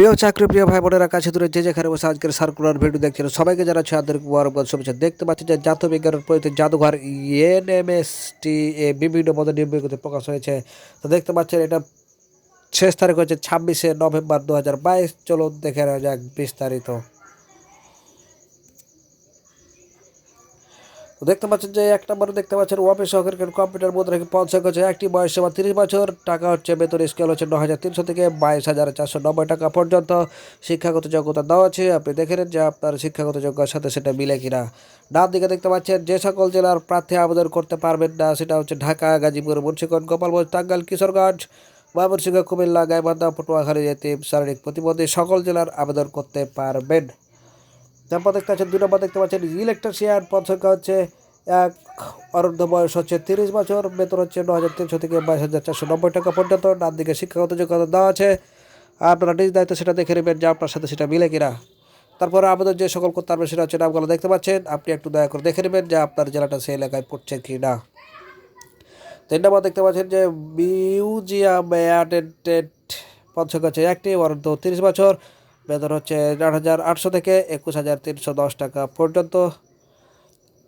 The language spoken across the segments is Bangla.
প্রিয় চাকরি, প্রিয় ভাই বোনেরা কাছে দূরে যে যেখানে বসে আজকের সার্কুলার ভিডিও দেখছেন সবাইকে যারা জানাচ্ছি আন্তরিক মুবারকবাদ, শুভেচ্ছা। দেখতে পাচ্ছি যে জাতীয় বিজ্ঞানের প্রতি জাদুঘর এনএমএসটি এ বিভিন্ন পদে নিয়মিত প্রকাশ হয়েছে। তো দেখতে পাচ্ছেন এটা শেষ তারিখ হচ্ছে ছাব্বিশে নভেম্বর দু হাজার বাইশ। চলুন দেখে নেওয়া যাক বিস্তারিত। তো দেখতে পাচ্ছেন যে এক নম্বরে দেখতে পাচ্ছেন অফিস সহকারী কম্পিউটার মধ্যে রেখে পঞ্চাশ হচ্ছে একটি বয়স সীমা তিরিশ বছর, টাকা হচ্ছে বেতন স্কেল হচ্ছে ন হাজার তিনশো থেকে বাইশ হাজার চারশো নব্বই টাকা পর্যন্ত। শিক্ষাগত যোগ্যতা দেওয়া আছে, আপনি দেখে নেন যে আপনার শিক্ষাগত যোগ্যতার সাথে সেটা মিলে কিনা। ডান দিকে দেখতে পাচ্ছেন যে সকল জেলার প্রার্থী আবেদন করতে পারবেন না, সেটা হচ্ছে ঢাকা, গাজীপুর, মুন্সিগঞ্জ, গোপালগঞ্জ, টাঙ্গাইল, কিশোরগঞ্জ, ময়মনসিংহ, কুমিল্লা, গাইবান্ধা, পটুয়াখালী, এতিম, শারীরিক প্রতিবন্ধী সকল জেলার আবেদন করতে পারবেন। তারপর দেখতে পাচ্ছেন দুই নম্বর দেখতে পাচ্ছেন। ইলেকট্রিশিয়ান পদ সংখ্যা হচ্ছে এক অরুদ্ধ বয়স হচ্ছে তিরিশ বছর, বেতন হচ্ছে ন হাজার তিনশো থেকে বাইশ হাজার চারশো নব্বই টাকা পর্যন্ত। ডান দিকে শিক্ষাগত যোগ্যতা দেওয়া আছে। আপনারা নিজ দায়িত্ব সেটা দেখে নেবেন যে আপনার সাথে সেটা মিলে কিনা। তারপরে আমাদের যে সকল করতে পারবেন সেটা হচ্ছে নামগুলো দেখতে পাচ্ছেন। আপনি একটু দয়া করে দেখে নেবেন যে আপনার জেলাটা সেই এলাকায় পড়ছে কি না তিন নম্বর দেখতে পাচ্ছেন যে মিউজিয়াম অ্যাটেন্ডেন্ট পঞ্চক হচ্ছে একটি অরুদ্ধ তিরিশ বছর বেতন হচ্ছে আট হাজার আটশো থেকে একুশ হাজার তিনশো দশ টাকা পর্যন্ত।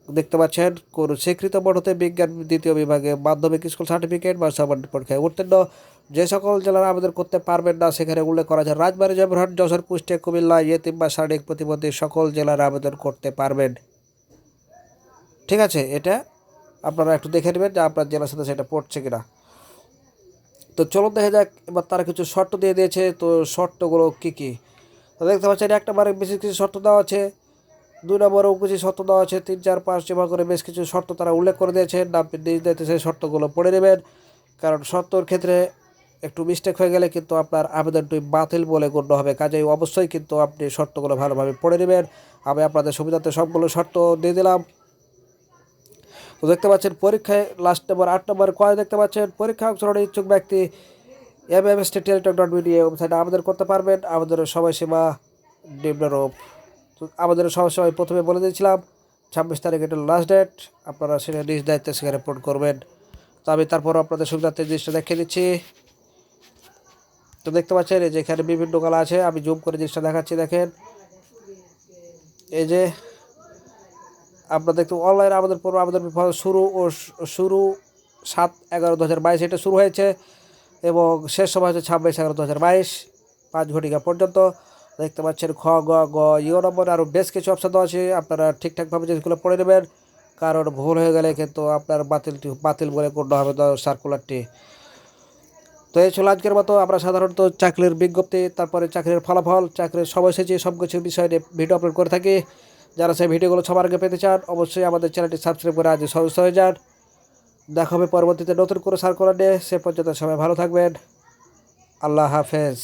দেখতে পাচ্ছেন, কোন স্বীকৃত বোর্ডতে বিজ্ঞান দ্বিতীয় বিভাগে মাধ্যমিক স্কুল সার্টিফিকেট বা সামান্য পরীক্ষায় উত্তীর্ণ। যে সকল জেলার আবেদন করতে পারবেন না, সেখানে উল্লেখ করা আছে, রাজবাড়ী, জয়পুরহাট, যশোর, কুষ্টিয়া, কুমিল্লা, ইয়েতিম বা শারীরিক প্রতিবন্ধী সকল জেলার আবেদন করতে পারবেন। ঠিক আছে, এটা আপনারা একটু দেখে নেবেন যে আপনার জেলার সাথে সেটা পড়ছে কিনা। তো চলুন দেখা যাক, এবার তারা কিছু শর্ত দিয়ে দিয়েছে, তো শর্তগুলো কী কী? তো দেখতে পাচ্ছেন এক নম্বরে বেশি কিছু শর্ত দেওয়া আছে। দুই নম্বরেও কিছু শর্ত দেওয়া আছে। তিন, চার, পাঁচ জমা করে বেশ কিছু শর্ত তারা উল্লেখ করে দিয়েছেন। আপনি নিজ দায়িত্বে সেই শর্তগুলো পড়ে নেবেন। কারণ শর্তর ক্ষেত্রে একটু মিস্টেক হয়ে গেলে কিন্তু আপনার আবেদনটি বাতিল বলে গণ্য হবে। কাজেই অবশ্যই কিন্তু আপনি শর্তগুলো ভালোভাবে পড়ে নেবেন। আমি আপনাদের সুবিধাতে সবগুলো শর্ত দিয়ে দিলাম। তো দেখতে পাচ্ছেন, পরীক্ষায় লাস্ট নম্বর আট নম্বর কয় দেখতে পাচ্ছেন? পরীক্ষা অংশগ্রহণের ইচ্ছুক ব্যক্তি M M S Teletalk dot media ওয়েবসাইটে আবেদন করতে পারবেন। আবেদনের সময়সীমা নিম্নরূপ। তো আবেদনের সমস্যা আমি প্রথমে বলে দিয়েছিলাম, ছাব্বিশ তারিখ এটা লাস্ট ডেট আপনারা সেখানে নিজ দায়িত্বে সেখানে রিপোর্ট করবেন। তো আমি তারপর আপনাদের সুবিধার্থে জিনিসটা দেখিয়ে দিচ্ছি। তো দেখতে পাচ্ছেন, এই যে এখানে বিভিন্ন কালা আছে, আমি জুম করে জিনিসটা দেখাচ্ছি, দেখেন। এই যে আপনারা দেখতে অনলাইন আবেদন পূর্ব আবেদন শুরু ও শুরু সাত এগারো দু হাজার বাইশ, এটা শুরু হয়েছে। এবং শেষ সময় হচ্ছে ছাব্বিশ এগারো দু হাজার বাইশ, পাঁচ ঘটিকা পর্যন্ত। দেখতে পাচ্ছেন খ, গ গ ইও নম্বর আরও বেশ কিছু অপশন দেওয়া আছে। আপনারা ঠিকঠাকভাবে জিনিসগুলো পড়ে নেবেন। কারণ ভুল হয়ে গেলে কিন্তু আপনার বাতিলটি, বাতিল বলে গণ্য হবে সার্কুলারটি। তো এই ছিল আজকের মতো। আমরা সাধারণত চাকরির বিজ্ঞপ্তি, তারপরে চাকরির ফলাফল, চাকরির সময়সূচি সব কিছু বিষয় নিয়ে ভিডিও আপলোড করে থাকি। যারা সেই ভিডিওগুলো সবার আগে পেতে চান, অবশ্যই আমাদের চ্যানেলটি সাবস্ক্রাইব করে আজ সদস্য হয়ে যান। দেখা হবে পরবর্তীতে নতুন করে সার্কুলার নিয়ে। সে পর্যন্ত সবাই ভালো থাকবেন। আল্লাহ হাফেজ।